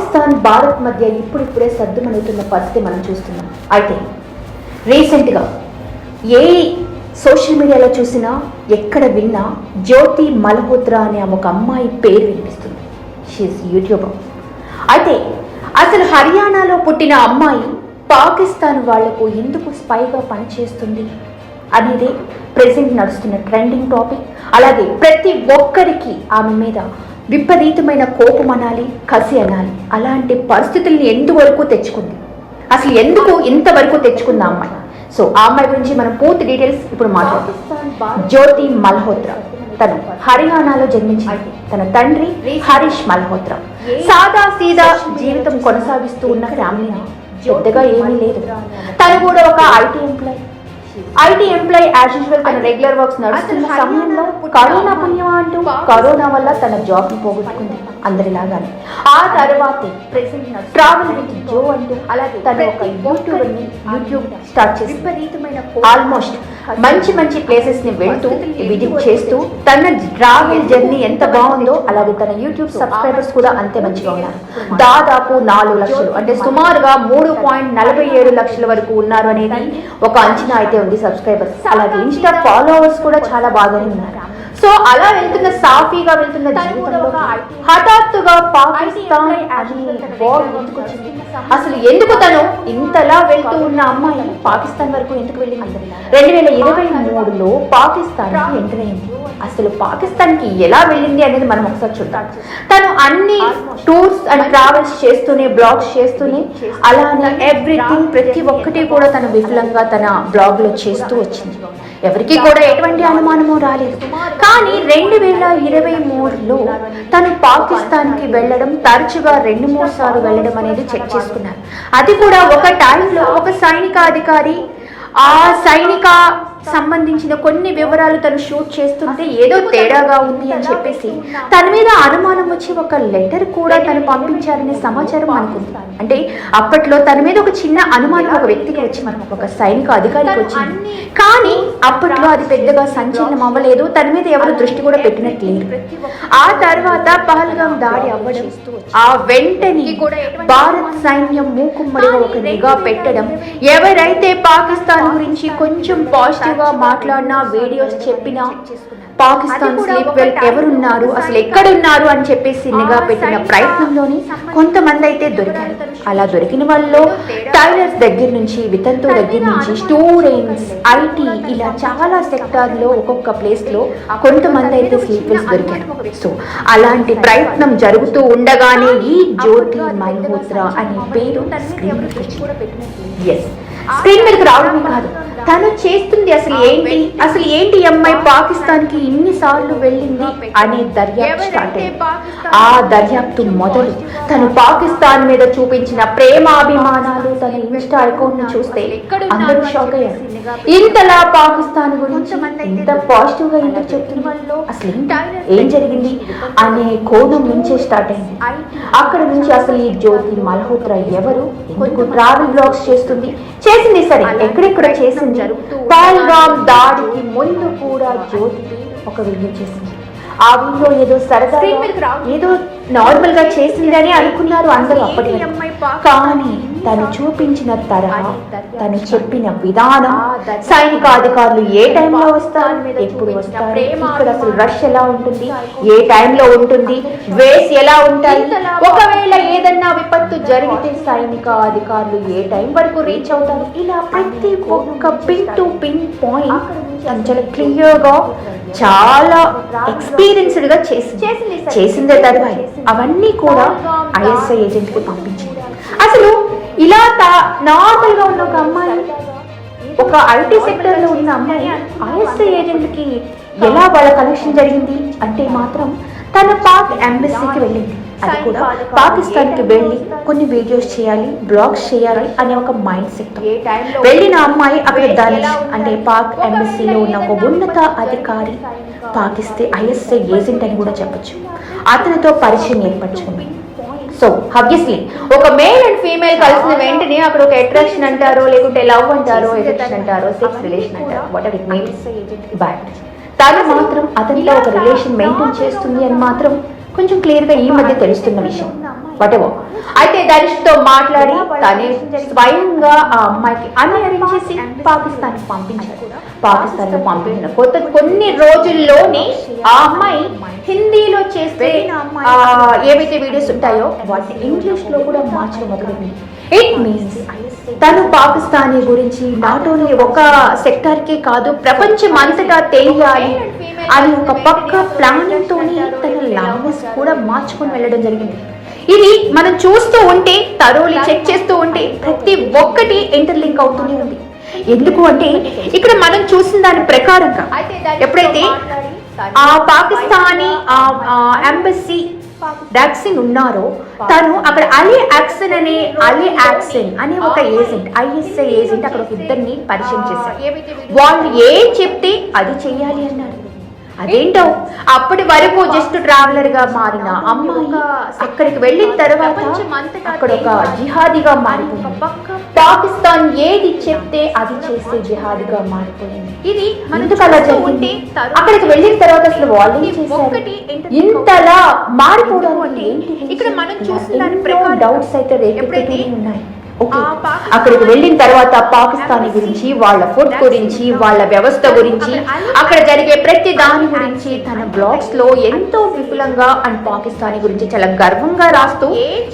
పాకిస్తాన్ భారత్ మధ్య ఇప్పుడిప్పుడే సర్దుమణుగుతున్న పరిస్థితి మనం చూస్తున్నాం. అయితే రీసెంట్గా ఏ సోషల్ మీడియాలో చూసినా ఎక్కడ విన్నా జ్యోతి మల్హోత్రా అనే ఆమె ఒక అమ్మాయి పేరు వినిపిస్తుంది. షీఈస్ యూట్యూబర్ అయితే అసలు హర్యానాలో పుట్టిన అమ్మాయి పాకిస్తాన్ వాళ్ళకు ఎందుకు స్పైగా పనిచేస్తుంది అనేది ప్రెసెంట్ నడుస్తున్న ట్రెండింగ్ టాపిక్ అలాగే ప్రతి ఒక్కరికి ఆమె మీద విపరీతమైన కోపం అనాలి కసి అనాలి. అలాంటి పరిస్థితుల్ని ఎందువరకు తెచ్చుకుంది? అసలు ఎందుకు ఇంతవరకు తెచ్చుకుంది ఆ అమ్మాయి? సో ఆ అమ్మాయి గురించి మనం పూర్తి డీటెయిల్స్ ఇప్పుడు మాట్లాడుతాం. జ్యోతి మల్హోత్రా తను హర్యానాలో జన్మించింది. తన తండ్రి హరీష్ మల్హోత్రా. సాదా సీదా జీవితం కొనసాగిస్తూ ఉన్న ఫ్యామిలీ పెద్దగా ఏమీ లేదు. తను కూడా ఒక IT employee. IT employee as usual తన రెగ్యులర్ వర్క్స్ నడుస్తున్న సమయంలో కరోనా పుణ్యమా అంటూ కరోనా వల్ల తన జాబ్ని పోగొట్టుకుంది. అందరిలాగానే. ఆ తర్వాత ట్రావెల్ విత్ జో అంటూ అలాగే తను ఒక యూట్యూబర్ని యూట్యూబ్ స్టార్ట్ చేసి విపరీతమైన ఆల్మోస్ట్ మంచి మంచి ప్లేసెస్ని వెళ్తూ విజిట్ చేస్తూ తన ట్రావెల్ జర్నీ ఎంత బాగుందో అలాగే తన యూట్యూబ్ సబ్స్క్రైబర్స్ కూడా అంతే మంచిగా ఉన్నారు. దాదాపు నాలుగు లక్షలు. అంటే సుమారుగా మూడు పాయింట్ నలభై ఏడు లక్షల వరకు ఉన్నారు అనేది ఒక అంచనా అయితే ఉంది సబ్స్క్రైబర్స్ అలాగే ఇన్స్టా ఫాలోవర్స్ కూడా చాలా బాగానే ఉన్నారు. సో అలా వెళ్తున్న సాఫీగా వెళ్తున్న జీవితంలో హఠాత్తుగా పాకిస్తాన్ అని? అసలు ఎందుకు తను ఇంతలా వెళ్తూ ఉన్న అమ్మాయి పాకిస్తాన్ వరకు ఎందుకు వెళ్ళింది? రెండు వేల ఇరవై మూడులో పాకిస్తాన్ ఎంటర్ అయింది అసలు పాకిస్తాన్కి ఎలా వెళ్ళింది అనేది మనం ఒకసారి చూద్దాం. తను అన్ని టూర్స్ అండ్ ట్రావెల్స్ చేస్తూనే బ్లాగ్స్ చేస్తూనే అలానే ఎవ్రీథింగ్ ప్రతి ఒక్కటి కూడా తను విఫలంగా తన బ్లాగ్లో చేస్తూ వచ్చింది. ఎవరికి కూడా ఎటువంటి అనుమానము రాలేదు. కానీ రెండు వేల ఇరవై మూడులో తను పాకిస్తాన్కి వెళ్ళడం తరచుగా రెండు మూడు సార్లు వెళ్ళడం అనేది చెక్ చేసుకున్నారు. అది కూడా ఒక టైంలో ఒక సైనిక అధికారి ఆ సైనిక సంబంధించిన కొన్ని వివరాలు తను షూట్ చేస్తుంటే ఏదో తేడాగా ఉంది అని చెప్పేసి తన మీద అనుమానం వచ్చి ఒక లెటర్ కూడా తను పంపించారనే సమాచారం అనుకుంది అంటే అప్పట్లో తన మీద ఒక చిన్న అనుమానం ఒక వ్యక్తికి వచ్చింది ఒక సైనిక అధికారికి వచ్చింది. కానీ అప్పట్లో అది పెద్దగా సంచలనం అవ్వలేదు. తన మీద ఎవరు దృష్టి కూడా పెట్టినట్లేదు ఆ తర్వాత పహల్గాం దాడి అవ్వడం ఆ వెంటనే భారత్ సైన్యం మూకుమ్మడిగా ఒక నిఘా పెట్టడం ఎవరైతే పాకిస్తాన్ గురించి కొంచెం పాజిటివ్ గా మాట్లాడినా వీడియోస్ చెప్పినా పాకిస్తాన్ స్లీప్ వెల్ ఎవరున్నారు అసలు ఎక్కడున్నారు అని చెప్పేసి నిఘా పెట్టిన ప్రయత్నంలోని కొంతమంది అయితే దొరికారు అలా దొరికిన వాళ్ళలో టైలర్స్ దగ్గర నుంచి వితంతు దగ్గర నుంచి స్టూడెంట్స్ ఐటీ ఇలా చాలా సెక్టార్లో ఒక్కొక్క ప్లేస్లో కొంతమంది అయితే స్లీప్ వెల్స్ దొరికారు సో అలాంటి ప్రయత్నం జరుగుతూ ఉండగానే ఈ జ్యోతి మల్హోత్రా అనే పేరు ఎస్ స్క్రీన్ మీదకి రావడమే కాదు తను చేస్తుంది అసలు ఏంటి? అసలు ఏంటి అమ్మాయి పాకిస్తాన్కి ఇన్ని సార్లు వెళ్ళింది అనే దర్యాప్తు స్టార్ట్ అయింది. ఆ దర్యాప్తు మొదలు తను పాకిస్తాన్ మీద చూపించిన ప్రేమాభిమానాలు తన ఇన్స్టా అకౌంట్ని చూస్తే అందరూ షాక్ అయ్యారు. ఇంతలా పాకిస్తాన్ గురించి ఇంత పాజిటివ్గా ఎందుకు చెప్తున్నారు? అసలు? ఏం జరిగింది అనే కోణం నుంచే స్టార్ట్ అయింది. అక్కడ నుంచి అసలు ఈ జ్యోతి మల్హోత్రా ఎవరు? ఎందుకు ట్రావెల్ బ్లాగ్స్ చేస్తుంది? చేసింది సరే ఎక్కడెక్కడ చేసింది? పహల్గామ్ దాడికి ముందు కూడా జ్యోతి ఒక వీడియో చేసింది ఆ వీడియో ఏదో సరదా ఏదో నార్మల్గా చేసిందని అనుకున్నారు అందరూ అప్పటి. కానీ తను చూపించిన తరహా తను చెప్పిన విధానం సైనిక అధికారులు ఏ టైంలో వస్తారు? ఎప్పుడు వస్తారు? ఇక్కడ అసలు రష్ ఎలా ఉంటుంది? ఏ టైంలో ఉంటుంది? వేస్ ఎలా ఉంటాయి? ఒకవేళ ఏదన్నా విపత్తు జరిగితే సైనిక అధికారులు ఏ టైం వరకు రీచ్ అవుతారు? ఇలా ప్రతి ఒక్క పిన్ టు పిన్ పాయింట్ తను చాలా క్లియర్గా చాలా ఎక్స్పీరియన్స్డ్గా చేసింది. చేసిందే తర్వాత అవన్నీ కూడా ఐఎస్ఐ ఏజెంట్కి పంపించింది. అసలు ఇలా నార్మల్గా ఉన్న ఒక అమ్మాయి ఒక ఐటీ సెక్టర్లో ఉన్న అమ్మాయి ఐఎస్ఐ ఏజెంట్కి ఎలా వాళ్ళ కనెక్షన్ జరిగింది అంటే మాత్రం తన పాక్ ఎంబసీకి వెళ్ళింది. అది కూడా పాకిస్తాన్కి వెళ్ళి కొన్ని వీడియోస్ చేయాలి బ్లాగ్స్ చేయాలి అనే ఒక మైండ్ సెట్ వెళ్ళిన అమ్మాయి అక్కడ ధనుష్ అంటే పాక్ ఎంబసీలో ఉన్న ఒక ఉన్నత అధికారి పాకిస్తే ఐఎస్ఐ ఏజెంట్ అని కూడా చెప్పొచ్చు. అతనితో పరిచయం ఏర్పరచుకుంది. సో ఆబ్వియస్లీ ఒక మేల్ అండ్ ఫీమేల్ కలిసిన వెంటనే అక్కడ ఒక అట్రాక్షన్ అంటారో లేకుంటే లవ్ అంటారో ఎఫెక్షన్ అంటారో సెక్స్ రిలేషన్ అంటారో whatever it means but తను మాత్రం అతనిలో ఒక రిలేషన్ మెయింటైన్ చేస్తుంది అని మాత్రం కొంచెం క్లియర్గా ఈ మధ్య తెలుస్తున్న విషయం. వాటెవో అయితే ధనుష్తో మాట్లాడి తనే స్వయంగా ఆ అమ్మాయికి అన్ని అరేంజ్ చేసి పాకిస్తాన్కి పంపించారు. పాకిస్తాన్లో పంపించిన కొత్త కొన్ని రోజుల్లోనే ఆ అమ్మాయి హిందీలో చేస్తే ఏవైతే వీడియోస్ ఉంటాయో వాటిని ఇంగ్లీష్లో కూడా మార్చడం మొదలుపెట్టింది. ఇట్ మీన్స్ తను పాకిస్తానీ గురించి నాట్ ఓన్లీ ఒక సెక్టార్ కే కాదు ప్రపంచం అంతటా తెలియాలి అని ఒక పక్క ప్లానింగ్ లాంగ్వేజ్ కూడా మార్చుకొని వెళ్ళడం జరిగింది. ఇది మనం చూస్తూ ఉంటే తరోలి చెక్ చేస్తూ ఉంటే ప్రతి ఒక్కటి ఇంటర్లింక్ అవుతూనే ఉంది. ఎందుకు అంటే ఇక్కడ మనం చూసిన దాని ప్రకారంగా ఎప్పుడైతే ఆ పాకిస్తానీ ఎంబసీ డాక్సిన్ ఉన్నారో తను అక్కడ అలీ యాక్సన్ అనే అలీ యాక్సన్ అనే ఒక ఏజెంట్ ఐఎస్ఐ ఏజెంట్ అక్కడ ఒక ఇద్దరిని పరిచయం చేశారు. వాళ్ళు ఏం చెప్తే అది చెయ్యాలి అన్నారు. అదేంటో? అప్పటి వరకు జస్ట్ ట్రావెలర్గా మారిన అమ్మాయి అక్కడికి వెళ్ళిన తర్వాత అక్కడ ఒక జిహాదీగా మారిపోయింది. పాకిస్తాన్ ఏది చెప్తే అది చేసే జిహాదీగా మారిపోయింది. ఇది ఎందుకు అలా జరిగింది? అక్కడికి వెళ్ళిన తర్వాత అసలు వాళ్ళు ఇంతలా మారిపోవడానికి ఇక్కడ మనం చూసిన డౌట్స్ అయితే ఉన్నాయి. అక్కడికి వెళ్ళిన తర్వాత పాకిస్తాన్ గురించి వాళ్ళ ఫుడ్ గురించి వాళ్ళ వ్యవస్థ గురించి అక్కడ జరిగే ప్రతి దాని గురించి తన బ్లాగ్స్లో ఎంతో విపులంగా అండ్ పాకిస్తాన్ గురించి చాలా గర్వంగా రాస్తూ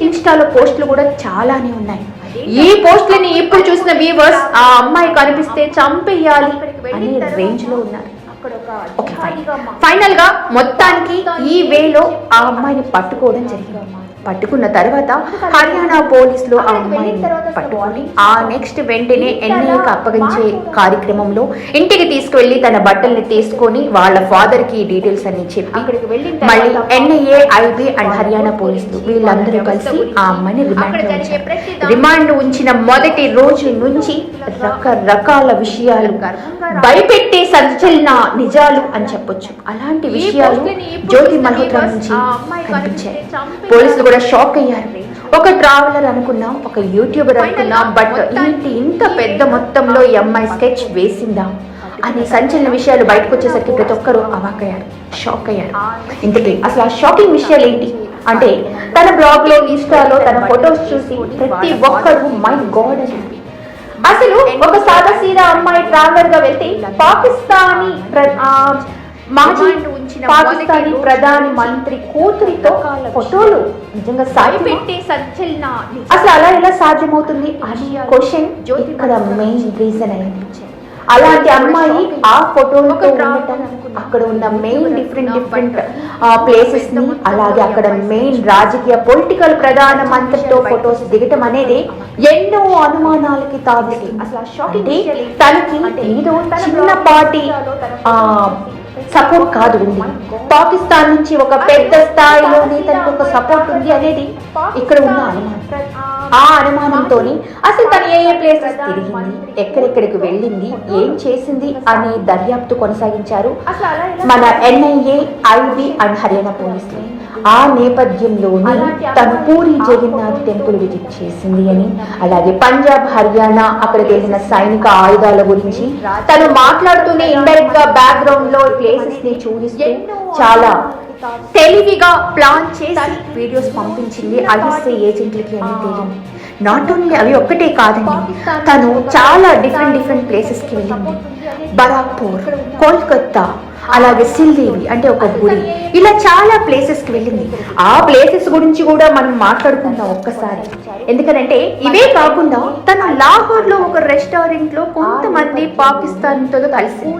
ఇన్స్టాలో పోస్టులు కూడా చాలానే ఉన్నాయి. ఈ పోస్టులని ఇప్పుడు చూసిన వ్యూవర్స్ ఆ అమ్మాయి కనిపిస్తే చంపేయాలి అనే రేంజ్లో ఉన్నారు. ఫైనల్గా మొత్తానికి ఈ వేలో ఆ అమ్మాయిని పట్టుకోవడం జరిగింది. పట్టుకున్న తర్వాత హర్యానా పోలీసులు ఆ అమ్మాయిని పట్టుకొని ఆ నెక్స్ట్ వెంటనే ఎన్ఐకి అప్పగించే కార్యక్రమంలో ఇంటికి తీసుకువెళ్ళి తన బట్టల్ని తీసుకొని వాళ్ళ ఫాదర్కి డీటెయిల్స్ అన్ని చెప్పి మళ్ళీ ఎన్ఐఏ ఐబీ అండ్ హర్యానా పోలీసులు వీళ్ళందరూ కలిసి ఆ అమ్మాయిని రిమాండ్ రిమాండ్ ఉంచిన మొదటి రోజు నుంచి రకరకాల విషయాలు భయపెట్టే సంచలన నిజాలు అని చెప్పొచ్చు. అలాంటి విషయాలు జ్యోతి మల్హోత్రా నుంచి కనిపించాయి. పోలీసులు కూడా షాక్ అయ్యారు ఒక ట్రావెలర్ అనుకున్నాం ఒక యూట్యూబర్ అనుకున్నాం బట్ ఏంటి ఇంత పెద్ద మొత్తంలో ఈ అమ్మాయి స్కెచ్ వేసిందా? అనే సంచలన విషయాలు బయటకు వచ్చేసరికి ప్రతి ఒక్కరు అవాకయ్యారు షాక్ అయ్యారు. ఇంతకీ అసలు ఆ షాకింగ్ విషయాలు ఏంటి? అంటే తన బ్లాగ్లో ఇన్స్టాలో తన ఫొటోస్ చూసి ప్రతి ఒక్కరు మై గాడ్ అని. అసలు ఒక సాదా సీదా అమ్మాయి ట్రావెలర్గా వెళ్తే పాకిస్తానీ మాజీ పాకిస్తానీ ప్రధాని మంత్రి కూతురితో ఫోటోలు. నిజంగా సాగిపెట్టే సంచలన అసలు అలా ఎలా సాధ్యమవుతుంది? అని క్వశ్చన్ ఇక్కడ మెయిన్ రీజన్ అయింది. అలాంటి అమ్మాయి ఆ ఫోటోలతో ఉండటం అక్కడ ఉన్న మెయిన్ డిఫరెంట్ డిఫరెంట్ ప్లేసెస్ని అలాగే అక్కడ మెయిన్ రాజకీయ పొలిటికల్ ప్రధాన మంత్రితో ఫొటోస్ దిగటం అనేది ఎన్నో అనుమానాలకి తావిస్తుంది. అసలు తనకి ఏదో చిన్నపాటి ఆ సపోర్ట్ కాదు. ఉంది పాకిస్తాన్ నుంచి ఒక పెద్ద స్థాయిలో తనకు ఒక సపోర్ట్ ఉంది అనేది ఇక్కడ ఉన్న అనుమానం. ఆ అనుమానంతో అసలు తను ఏ ఏ ప్లేసెస్ తిరిగింది ఎక్కడెక్కడికి వెళ్ళింది ఏం చేసింది అనే దర్యాప్తు కొనసాగించారు మన ఎన్ఐఏ ఐబి అండ్ హర్యానా పోలీసులు. ఆ నేపథ్యంలోనే తను పూరి జగన్నాథ్ టెంపుల్ విజిట్ చేసింది అని. అలాగే పంజాబ్ హర్యానా అక్కడికి వెళ్ళిన సైనిక ఆయుధాల గురించి తను మాట్లాడుతూనే ఇండైరెక్ట్గా బ్యాక్గ్రౌండ్లో ప్లేసెస్ని చూపిస్తూ చాలా తెలివిగా ప్లాన్ చేసి వీడియోస్ పంపించింది ఐఎస్ఐ ఏజెంట్లకి అని తేలింది. నాట్ ఓన్లీ అవి ఒక్కటే కాదండి తను చాలా డిఫరెంట్ డిఫరెంట్ ప్లేసెస్కి వెళ్ళింది. బరాక్పూర్ కోల్కత్తా అలాగే సిల్దేవి అంటే ఒక గుడి. ఇలా చాలా ప్లేసెస్కి వెళ్ళింది. ఆ ప్లేసెస్ గురించి కూడా మనం మాట్లాడుకుందాం ఒక్కసారి. ఎందుకంటే ఇవే కాకుండా తను లాహోర్లో ఒక రెస్టారెంట్లో కొంతమంది పాకిస్తాన్తో కలిసి.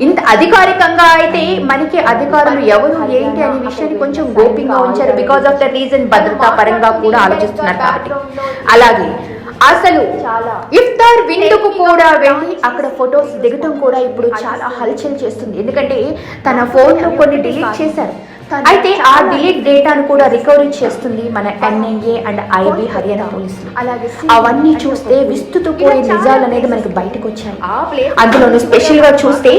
ఇంత అధికారికంగా అయితే మనకి అధికారులు ఎవరు ఏంటి అనే విషయాన్ని కొంచెం గోప్యంగా ఉంచారు. బికాస్ ఆఫ్ ద రీజన్ భద్రతా పరంగా కూడా ఆలోచిస్తున్నారు కాబట్టి. అలాగే అసలు ఇఫ్తార్ విందుకు కూడా వెళ్ళి అక్కడ ఫొటోస్ దిగటం కూడా ఇప్పుడు చాలా హల్చల్ చేస్తుంది. ఎందుకంటే తన ఫోన్లో కొన్ని డిలీట్ చేశారు. అయితే ఆ డిలీట్ డేటాను కూడా రికవరీ చేస్తుంది మన ఎన్ఐఏ అండ్ ఐబీ హర్యానా పోలీసులు. అలాగే అవన్నీ చూస్తే విస్తుపోయే నిజాలు అనేది మనకి బయటకు వచ్చాయి. అందులోనూ స్పెషల్గా చూస్తే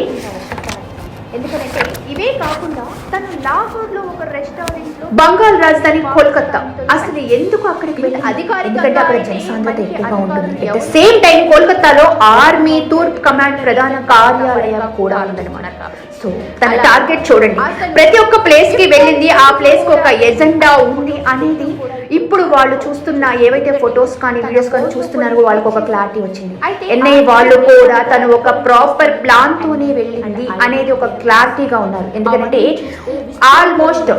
ఎందుకంటే ఇవే కాకుండా తను లాహోర్లో ఒక రెస్టారెంట్లో బంగాల్ రాజధాని కోల్కత్తా. అసలు ఎందుకు అక్కడికి వెళ్ళి అధికారి ఎందుకంటే అక్కడ జనసాంద్రత ఎక్కువగా ఉంటుంది. అట్ సేమ్ టైం కోల్కత్తాలో ఆర్మీ తూర్పు కమాండ్ ప్రధాన కార్యాలయం కూడా ఉందన్నమాట. సో తన టార్గెట్ చూడండి. ప్రతి ఒక్క ప్లేస్కి వెళ్ళింది ఆ ప్లేస్కి ఒక ఎజెండా ఉంది అనేది ఇప్పుడు వాళ్ళు చూస్తున్న ఏవైతే ఫొటోస్ కానీ వీడియోస్ కానీ చూస్తున్నారో వాళ్ళకి ఒక క్లారిటీ వచ్చింది. ఎన్ఐ వాళ్ళు కూడా తను ఒక ప్రాపర్ ప్లాన్ తోనే వెళ్ళింది అనేది ఒక క్లారిటీగా ఉన్నారు. ఎందుకంటే ఆల్మోస్ట్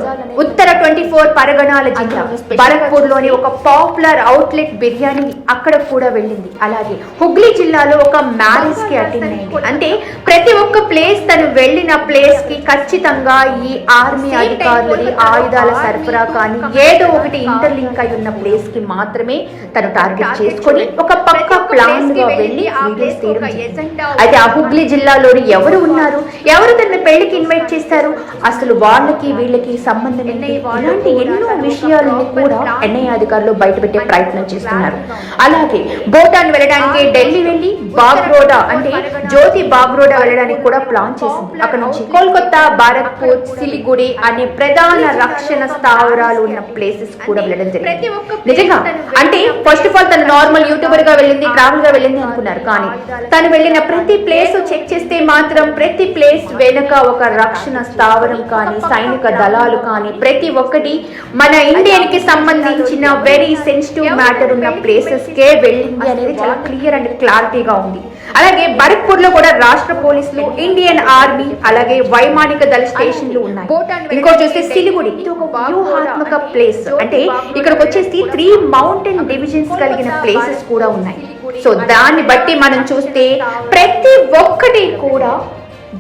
ఉత్తర ట్వంటీ ఫోర్ పరగణాల జిల్లా భరత్పూర్లోని ఒక పాపులర్ అవుట్లెట్ బిర్యానీ అక్కడ కూడా వెళ్ళింది. అలాగే హుగ్లీ జిల్లాలో ఒక మ్యారేజ్కి అటెండ్ అయింది. అంటే ప్రతి ఒక్క ప్లేస్ తను వెళ్ళిన ప్లేస్కి ఖచ్చితంగా ఈ ఆర్మీ అధికారులది ఆయుధాల సరఫరా కానీ ఏదో ఒకటి ఇంటర్లింక్ అయి ఉన్న ప్లేస్కి మాత్రమే తను టార్గెట్ చేసుకొని ఒక పక్క ప్లాన్గా వెళ్ళి వీడియోస్ తీయడం జరిగింది. అయితే ఆ హుగ్లీ జిల్లాలోని ఎవరు ఉన్నారు? ఎవరు తన పెళ్ళికి ఇన్వైట్ చేస్తారు అసలు వాళ్ళకి వీళ్ళకి సంబంధం ఇలాంటి ఎన్నో విషయాలను కూడా ఎన్ఐ అధికారులు బయటపెట్టే ప్రయత్నం చేస్తున్నారు. అలాగే భూటాన్ వెళ్ళడానికి ఢిల్లీ వెళ్ళి బాగ్రోడా అంటే జ్యోతి బాగ్రోడా వెళ్ళడానికి కూడా ప్లాన్ చేసింది. అక్కడ నుంచి కోల్కతా భారత్పూర్ సిలిగుడి అనే ప్రధాన రక్షణ స్థావరాలు ఉన్న ప్లేసెస్ కూడా వెళ్ళడం జరిగింది నిజంగా. అంటే ఫస్ట్ ఆఫ్ ఆల్ తను నార్మల్ యూట్యూబర్గా వెళ్ళింది ట్రావెల్గా వెళ్ళింది అనుకున్నారు. కానీ తను వెళ్ళిన ప్రతి ప్లేస్ చెక్ చేస్తే మాత్రం ప్రతి ప్లేస్ వెనుక ఒక రక్షణ స్థావరం కానీ సైనిక దళాలు కానీ ప్రతి ఒక్కటి మన ఇండియన్కి సంబంధించిన వెరీ సెన్సిటివ్ మ్యాటర్ ఉన్న ప్లేసెస్ కే వెళ్ళింది అనేది చాలా క్లియర్ అండ్ క్లారిటీగా ఉంది. అలాగే భరత్పూర్లో కూడా రాష్ట్ర పోలీసులు ఇండియన్ ఆర్మీ అలాగే వైమానిక దళ స్టేషన్లు ఉన్నాయి. ఇంకోటి చూస్తే సిలిగుడి ఇది ఒక వ్యూహాత్మక ప్లేస్ అంటే ఇక్కడికి వచ్చేసి త్రీ మౌంటైన్ డివిజన్స్ కలిగిన ప్లేసెస్ కూడా ఉన్నాయి. సో దాన్ని బట్టి మనం చూస్తే ప్రతి ఒక్కటి కూడా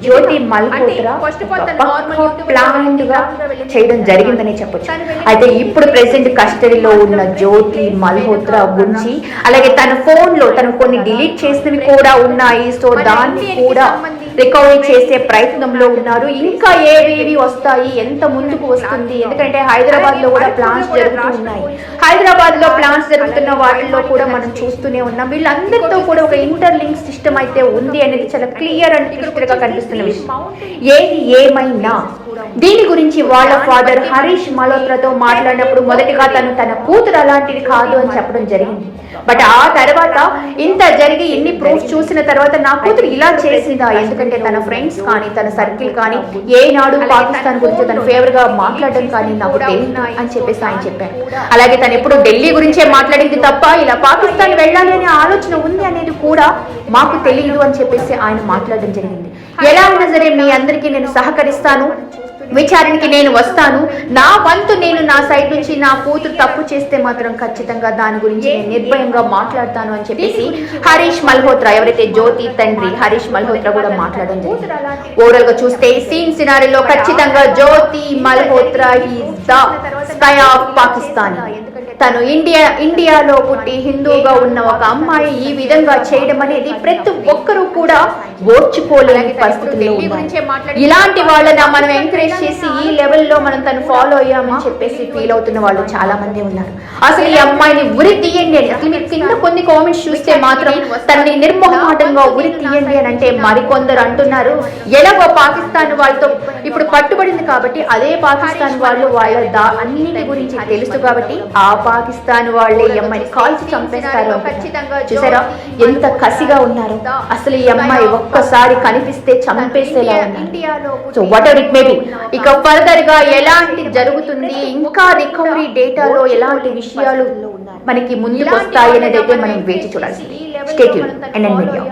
జ్యోతి మల్హోత్రా ప్లాన్గా చేయడం జరిగిందని చెప్పొచ్చు. అయితే ఇప్పుడు ప్రెసెంట్ కస్టడీలో ఉన్న జ్యోతి మల్హోత్రా గురించి అలాగే తన ఫోన్లో తను కొన్ని డిలీట్ చేసినవి కూడా ఉన్నాయి. సో దాన్ని కూడా రికవరీ చేసే ప్రయత్నంలో ఉన్నారు. ఇంకా ఏవేవి వస్తాయి? ఎంత ముందుకు వస్తుంది? ఎందుకంటే హైదరాబాద్లో కూడా ప్లాన్స్ జరుగుతూ ఉన్నాయి. హైదరాబాద్లో ప్లాన్స్ జరుగుతున్న వాటిల్లో కూడా మనం చూస్తూనే ఉన్నాం. వీళ్ళందరితో కూడా ఒక ఇంటర్లింక్ సిస్టమ్ అయితే ఉంది అనేది చాలా క్లియర్ అండ్ క్లియర్గా కనిపిస్తున్న విషయం. ఏది ఏమైనా దీని గురించి వాళ్ళ ఫాదర్ హరీష్ మల్హోత్రాతో మాట్లాడినప్పుడు మొదటిగా తను తన కూతురు అలాంటిది కాదు అని చెప్పడం జరిగింది. బట్ ఆ తర్వాత ఇంత జరిగి ఇన్ని ప్రూఫ్ చూసిన తర్వాత నా కూతురు ఇలా చేసిందా? ఎందుకంటే తన ఫ్రెండ్స్ కానీ తన సర్కిల్ కానీ ఏనాడు పాకిస్తాన్ గురించి తన ఫేవర్గా మాట్లాడడం కానీ నాకు తెలియదు అని చెప్పేసి ఆయన చెప్పారు. అలాగే తను ఎప్పుడు ఢిల్లీ గురించే మాట్లాడింది తప్ప ఇలా పాకిస్తాన్ వెళ్ళాలి అనే ఆలోచన ఉంది అనేది కూడా మాకు తెలియదు అని చెప్పేసి ఆయన మాట్లాడడం జరిగింది. ఎలా అయినా సరే మీ అందరికీ నేను సహకరిస్తాను. విచారణకి నేను వస్తాను. నా వంతు నేను నా సైడ్ నుంచి నా కూతురు తప్పు చేస్తే మాత్రం ఖచ్చితంగా దాని గురించి నేను నిర్భయంగా మాట్లాడతాను అని చెప్పేసి హరీష్ మల్హోత్రా ఎవరైతే జ్యోతి తండ్రి హరీష్ మల్హోత్రా కూడా మాట్లాడడం జరిగింది. ఓవరాల్గా చూస్తే సీన్ సినారీలో ఖచ్చితంగా Jyoti Malhotra is the sky of Pakistan. తను ఇండియా ఇండియాలో పుట్టి హిందూగా ఉన్న ఒక అమ్మాయి ఈ విధంగా చేయడం అనేది ప్రతి ఒక్కరూ కూడా ఓర్చుకోలేని పరిస్థితుల్లో ఇలాంటి వాళ్ళని మనం ఎంకరేజ్ చేసి ఈ లెవెల్లో మనం తను ఫాలో అయ్యామని చెప్పేసి ఫీల్ అవుతున్న వాళ్ళు చాలా మంది ఉన్నారు. అసలు ఈ అమ్మాయిని ఉరి తీయండి అని అసలు మీరు కింద కొన్ని కామెంట్స్ చూస్తే మాత్రం తనని నిర్మోహమాటంగా ఉరి తీయండి అని అంటే మరికొందరు అంటున్నారు. ఎలాగో పాకిస్తాన్ వాళ్ళతో ఇప్పుడు పట్టుబడింది కాబట్టి అదే పాకిస్తాన్ వాళ్ళు వాళ్ళ దా అన్నిటి గురించి తెలుసు కాబట్టి ఆ పాకిస్తాన్ వాళ్ళే ఈ అమ్మాయిని కాల్చి చంపేస్తారు చూసారా? ఎంత కసిగా ఉన్నారు. అసలు ఈ అమ్మాయి ఒక్కసారి కనిపిస్తే చంపేసేలా so whatever it may be ఇక ఫర్దర్గా ఎలాంటి జరుగుతుంది? ఇంకా రికవరీ డేటాలో ఎలాంటి విషయాలు మనకి ముందుకు వస్తాయి అనేది అయితే మనం వేచి చూడాల్సింది. Stay tune and media